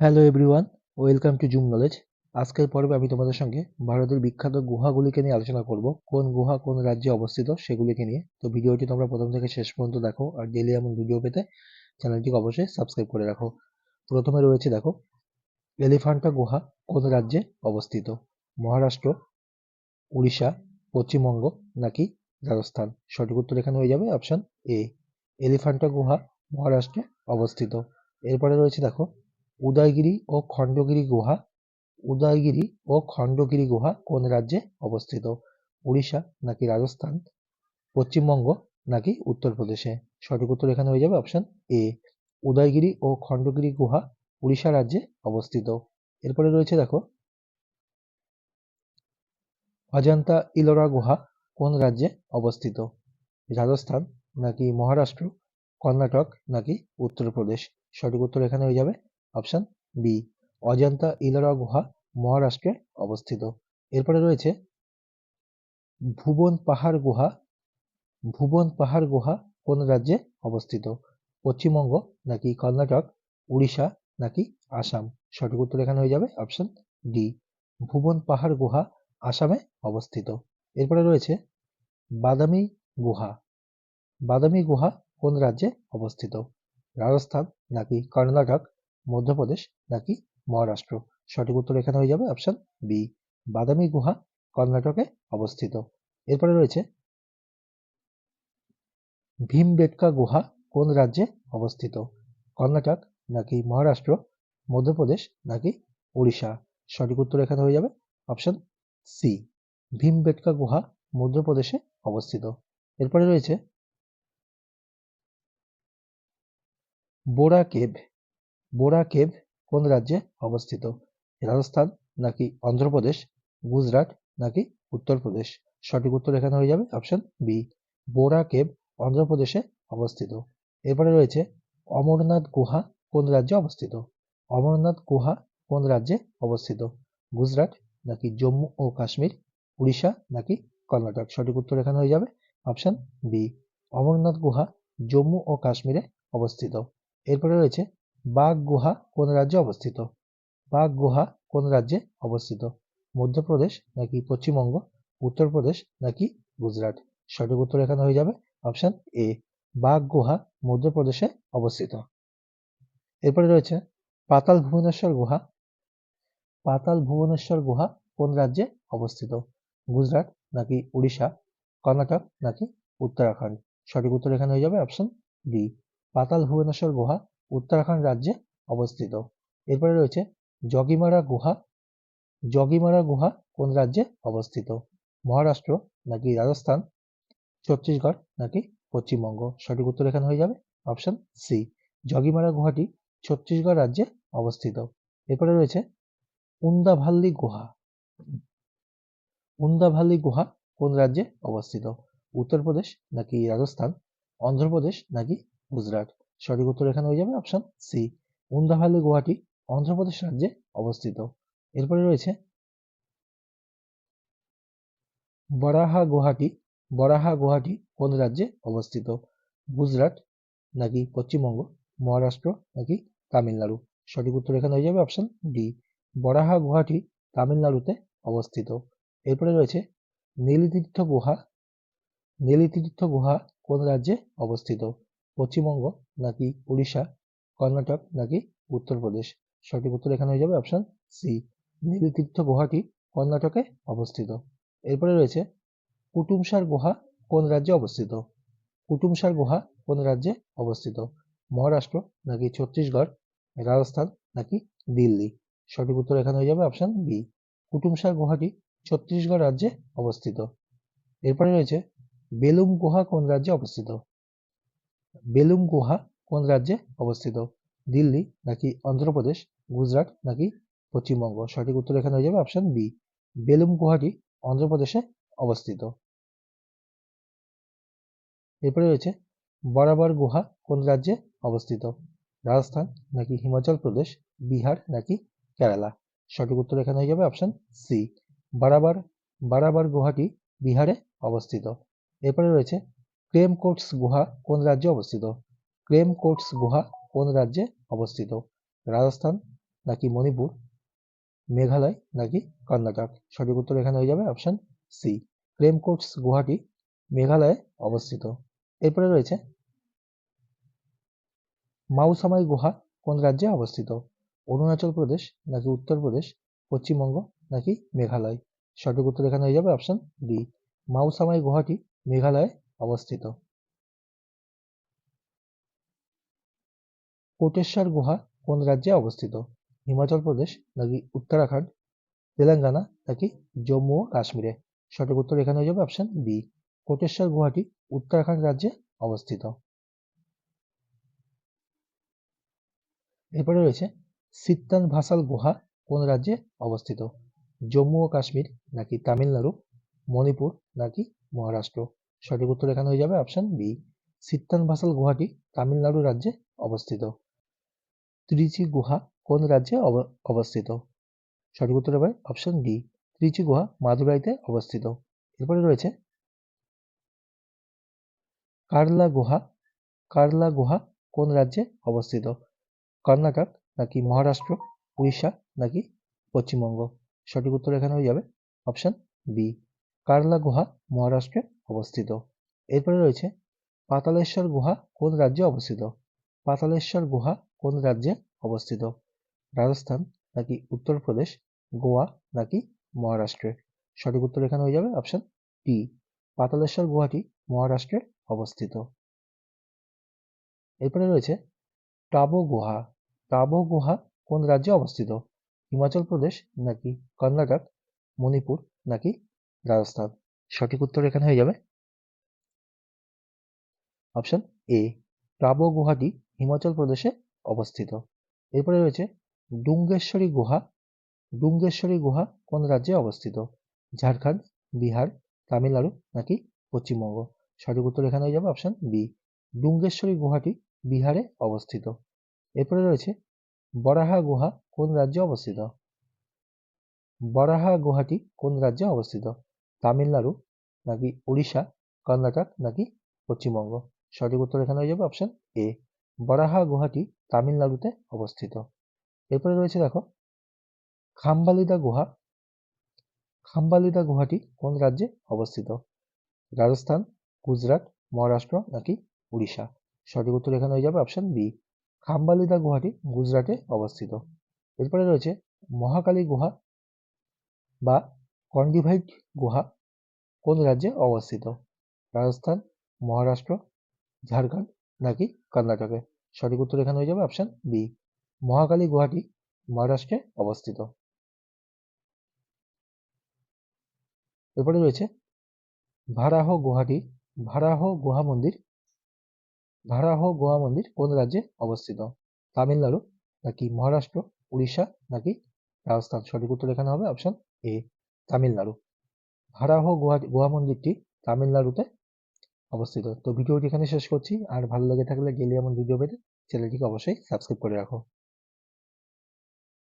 Hello everyone welcome to Zoom knowledge আজকের পর্বে আমি তোমাদের সঙ্গে ভারতের বিখ্যাত গুহাগুলিকে নিয়ে আলোচনা করব। কোন গুহা, কোন রাজ্যে অবস্থিত সেগুলিকে নিয়ে। তো ভিডিওটি তোমরা প্রথম থেকে শেষ পর্যন্ত দেখো আর ডেলি এমন ভিডিও পেতে চ্যানেলটিকে অবশ্যই সাবস্ক্রাইব করে রাখো। প্রথমে রয়েছে দেখো, এলিফ্যান্টা গুহা কোন রাজ্যে অবস্থিত? মহারাষ্ট্র, উড়িষ্যা, পশ্চিমবঙ্গ নাকি রাজস্থান? সঠিক উত্তর এখানে হয়ে যাবে অপশন এ এলিফ্যান্টা গুহা মহারাষ্ট্রে অবস্থিত। এরপরে রয়েছে দেখো উদয়গিরি ও খণ্ডগিরি গুহা। উদয়গিরি ও খণ্ডগিরি গুহা কোন রাজ্যে অবস্থিত? উড়িষ্যা নাকি রাজস্থান? পশ্চিমবঙ্গ নাকি উত্তরপ্রদেশে? সঠিক উত্তর এখানে হয়ে যাবে অপশন এ উদয়গিরি ও খণ্ডগিরি গুহা উড়িষ্যা রাজ্যে অবস্থিত। এরপরে রয়েছে দেখো, অজন্তা ইলোরা গুহা কোন রাজ্যে অবস্থিত? রাজস্থান নাকি মহারাষ্ট্র? কর্ণাটক নাকি উত্তরপ্রদেশ? সঠিক উত্তর এখানে হয়ে যাবে অপশন বি অজন্তা ইলোরা গুহা, মহারাষ্ট্রে অবস্থিত। এরপরে রয়েছে, ভুবন পাহাড় গুহা, ভুবন পাহাড় গুহা কোন রাজ্যে অবস্থিত? পশ্চিমবঙ্গ নাকি কর্ণাটক, উড়িষ্যা নাকি আসাম? সঠিক উত্তর এখানে হয়ে যাবে অপশন ডি ভুবন পাহাড় গুহা আসামে অবস্থিত। এরপরে রয়েছে, বাদামি গুহা বাদামি গুহা কোন রাজ্যে অবস্থিত? রাজস্থান নাকি কর্ণাটক মধ্যপ্রদেশ নাকি মহারাষ্ট্র? সঠিক উত্তর এখানে হয়ে যাবে অপশন বি বাদামি গুহা, কর্ণাটকে অবস্থিত। এরপরে রয়েছে ভীমবেটকা গুহা, কোন রাজ্যে অবস্থিত? কর্ণাটক নাকি মহারাষ্ট্র, মধ্যপ্রদেশ নাকি উড়িষ্যা সঠিক উত্তর এখানে হয়ে যাবে অপশন সি ভীমবেটকা গুহা, মধ্যপ্রদেশে অবস্থিত। এরপরে রয়েছে বোরা কেভ বোরা কেভ কোন রাজ্যে অবস্থিত? রাজস্থান নাকি অন্ধ্রপ্রদেশ? গুজরাট নাকি উত্তরপ্রদেশ? সঠিক উত্তর এখানে হয়ে যাবে অপশন বি। বোরা কেভ অন্ধ্রপ্রদেশে অবস্থিত। এরপরে রয়েছে অমরনাথ গুহা কোন রাজ্যে অবস্থিত? অমরনাথ গুহা কোন রাজ্যে অবস্থিত? গুজরাট নাকি জম্মু ও কাশ্মীর? উড়িষ্যা নাকি কর্ণাটক? সঠিক উত্তর এখানে হয়ে যাবে অপশন বি। অমরনাথ গুহা জম্মু ও কাশ্মীরে অবস্থিত। এরপরে রয়েছে বাঘ গুহা কোন রাজ্যে অবস্থিত? বাঘ গুহা কোন রাজ্যে অবস্থিত? মধ্যপ্রদেশ নাকি পশ্চিমবঙ্গ? উত্তরপ্রদেশ নাকি গুজরাট? সঠিক উত্তর এখানে হয়ে যাবে অপশন এ। বাঘ গুহা মধ্যপ্রদেশে অবস্থিত। এরপরে রয়েছে পাতাল ভুবনেশ্বর গুহা। পাতাল ভুবনেশ্বর গুহা কোন রাজ্যে অবস্থিত? গুজরাট নাকি উড়িষ্যা? কর্ণাটক নাকি উত্তরাখণ্ড? সঠিক উত্তর এখানে হয়ে যাবে অপশন বি। পাতাল ভুবনেশ্বর গুহা উত্তরাখণ্ড রাজ্যে অবস্থিত। এরপরে রয়েছে জগিমারা গুহা। জগিমারা গুহা কোন রাজ্যে অবস্থিত? মহারাষ্ট্র নাকি রাজস্থান? ছত্তিশগড় নাকি পশ্চিমবঙ্গ? সঠিক উত্তর এখানে হয়ে যাবে অপশন সি। জগিমারা গুহাটি ছত্তিশগড় রাজ্যে অবস্থিত। এরপরে রয়েছে উন্দাভাল্লি গুহা। উন্দাভাল্লি গুহা কোন রাজ্যে অবস্থিত? উত্তরপ্রদেশ নাকি রাজস্থান? অন্ধ্রপ্রদেশ নাকি গুজরাট? সঠিক উত্তর এখানে হয়ে যাবে অপশন সি উন্দাভাল্লি গুহাটি অন্ধ্রপ্রদেশ রাজ্যে অবস্থিত। এরপরে রয়েছে বরাহা গুহাটি বরাহা গুহাটি কোন রাজ্যে অবস্থিত? গুজরাট নাকি পশ্চিমবঙ্গ, মহারাষ্ট্র নাকি তামিলনাড়ু? সঠিক উত্তর এখানে হয়ে যাবে অপশন ডি বরাহা গুহাটি তামিলনাড়ুতে অবস্থিত। এরপরে রয়েছে নীলতীর্থ গুহা নীলতীর্থ গুহা কোন রাজ্যে অবস্থিত? পশ্চিমবঙ্গ নাকি উড়িষ্যা, কর্ণাটক নাকি উত্তরপ্রদেশ? সঠিক উত্তর এখানে হয়ে যাবে অপশন সি নীলতীর্থ গুহাটি কর্ণাটকে অবস্থিত। এরপরে রয়েছে কুটুমসার গুহা কোন রাজ্যে অবস্থিত? কুটুমসার গুহা কোন রাজ্যে অবস্থিত? মহারাষ্ট্র নাকি ছত্তিশগড়, রাজস্থান নাকি দিল্লি? সঠিক উত্তর এখানে হয়ে যাবে অপশন বি কুটুমসার গুহাটি ছত্তিশগড় রাজ্যে অবস্থিত। এরপরে রয়েছে বেলুম গুহা কোন রাজ্যে অবস্থিত? বেলুম গুহা কোন রাজ্যে অবস্থিত? দিল্লি নাকি অন্ধ্রপ্রদেশ? গুজরাট নাকি পশ্চিমবঙ্গ? সঠিক উত্তর এখানে হয়ে যাবে অপশন বি বেলুম গুহাটি অন্ধ্রপ্রদেশে অবস্থিত। এরপরে রয়েছে বরাবর গুহা কোন রাজ্যে অবস্থিত? রাজস্থান নাকি হিমাচল প্রদেশ? বিহার নাকি কেরালা? সঠিক উত্তর এখানে হয়ে যাবে অপশন সি বারাবার বারাবার গুহাটি বিহারে অবস্থিত। এরপরে রয়েছে ক্রেম কোটস গুহা কোন রাজ্যে অবস্থিত? ক্রেম কোটস গুহা কোন রাজ্যে অবস্থিত? রাজস্থান নাকি মণিপুর? মেঘালয় নাকি কর্ণাটক? সঠিক উত্তর এখানে হয়ে যাবে অপশন সি প্রেমকোটস গুহাটি মেঘালয়ে অবস্থিত। এরপরে রয়েছে মাউসামাই গুহা কোন রাজ্যে অবস্থিত? অরুণাচল প্রদেশ নাকি উত্তরপ্রদেশ পশ্চিমবঙ্গ নাকি মেঘালয়? সঠিক উত্তর এখানে হয়ে যাবে অপশন ডি মাউসামাই গুহাটি মেঘালয়ে অবস্থিত। কোটেশ্বর গুহা কোন রাজ্যে অবস্থিত? হিমাচল প্রদেশ নাকি উত্তরাখণ্ড? তেলেঙ্গানা নাকি জম্মু ও কাশ্মীরে? সঠিক উত্তর এখানে হয়ে যাবে অপশন বি কোটেশ্বর গুহাটি উত্তরাখণ্ড রাজ্যে অবস্থিত। এরপরে রয়েছে সিত্তান ভাসাল গুহা কোন রাজ্যে অবস্থিত? জম্মু ও কাশ্মীর নাকি তামিলনাড়ু? মণিপুর নাকি মহারাষ্ট্র? সঠিক উত্তর এখানে হয়ে যাবে অপশন বি সিত্তান ভাসাল গুহাটি তামিলনাড়ু রাজ্যে অবস্থিত। ত্রিচি গুহা কোন রাজ্যে অব- অবস্থিত? সঠিক উত্তর হবে অপশন ডি ত্রিচি গুহা মাদুরাইতে অবস্থিত। এরপরে রয়েছে কারলা গুহা কারলা গুহা কোন রাজ্যে অবস্থিত? কর্ণাটক নাকি মহারাষ্ট্র, উড়িষ্যা নাকি পশ্চিমবঙ্গ? সঠিক উত্তর এখানে হয়ে যাবে অপশন বি কারলা গুহা মহারাষ্ট্রে অবস্থিত। এরপরে রয়েছে, পাতালেশ্বর গুহা কোন রাজ্যে অবস্থিত? পাতালেশ্বর গুহা কোন রাজ্যে অবস্থিত? রাজস্থান নাকি উত্তরপ্রদেশ? গোয়া নাকি মহারাষ্ট্রে সঠিক উত্তর এখানে হয়ে যাবে অপশন টি পাতালেশ্বর গুহাটি মহারাষ্ট্রে অবস্থিত। এরপরে রয়েছে টাবো গুহা। টাবো গুহা কোন রাজ্যে অবস্থিত? হিমাচল প্রদেশ নাকি কর্ণাটক? মণিপুর নাকি রাজস্থান? সঠিক উত্তর এখানে হয়ে যাবে। অপশন এ টাবো গুহাটি হিমাচল প্রদেশে অবস্থিত। এরপরে রয়েছে, ডুঙ্গেশ্বরী গুহা। ডুঙ্গেশ্বরী গুহা কোন রাজ্যে অবস্থিত? ঝাড়খণ্ড, বিহার, তামিলনাড়ু নাকি পশ্চিমবঙ্গ? সঠিক উত্তর এখানে হয়ে যাবে অপশন বি ডুঙ্গেশ্বরী গুহাটি বিহারে অবস্থিত। এরপরে রয়েছে, বরাহা গুহা কোন রাজ্যে অবস্থিত? বরাহা গুহাটি কোন রাজ্যে অবস্থিত? তামিলনাড়ু নাকি উড়িষ্যা, কর্ণাটক, নাকি পশ্চিমবঙ্গ? সঠিক উত্তর এখানে হয়ে যাবে অপশন এ বরাহা গুহাটি তামিলনাড়ুতে অবস্থিত। এরপরে রয়েছে দেখো, খাম্বালিদা গুহা। খাম্বালিদা গুহাটি কোন রাজ্যে অবস্থিত? রাজস্থান, গুজরাট, মহারাষ্ট্র, নাকি উড়িষ্যা? সঠিক উত্তর এখানে হয়ে যাবে অপশন বি খাম্বালিদা গুহাটি গুজরাটে অবস্থিত। এরপরে রয়েছে মহাকালী গুহা বা কন্ডিভাইট গুহা কোন রাজ্যে অবস্থিত? রাজস্থান, মহারাষ্ট্র, ঝাড়খণ্ড নাকি কর্ণাটকে? সঠিক উত্তর এখানে হয়ে যাবে অপশন বি মহাকালী গুহাটি মহারাষ্ট্রে অবস্থিত। এরপরে রয়েছে ভারাহ গুহাটি। ভারাহ গুহা মন্দির। ভারাহ গুহা মন্দির কোন রাজ্যে অবস্থিত? তামিলনাড়ু নাকি মহারাষ্ট্র, উড়িষ্যা নাকি রাজস্থান? সঠিক উত্তর এখানে হবে অপশন এ তামিলনাড়ু। ভারাহ গুহা গুহা মন্দিরটি তামিলনাড়ুতে অবস্থিত। তো ভিডিওটি এখানে শেষ করছি। আর ভালো লেগে থাকলে গেলে এমন ভিডিও পেতে চ্যানেলটিকে অবশ্যই সাবস্ক্রাইব করে রাখো।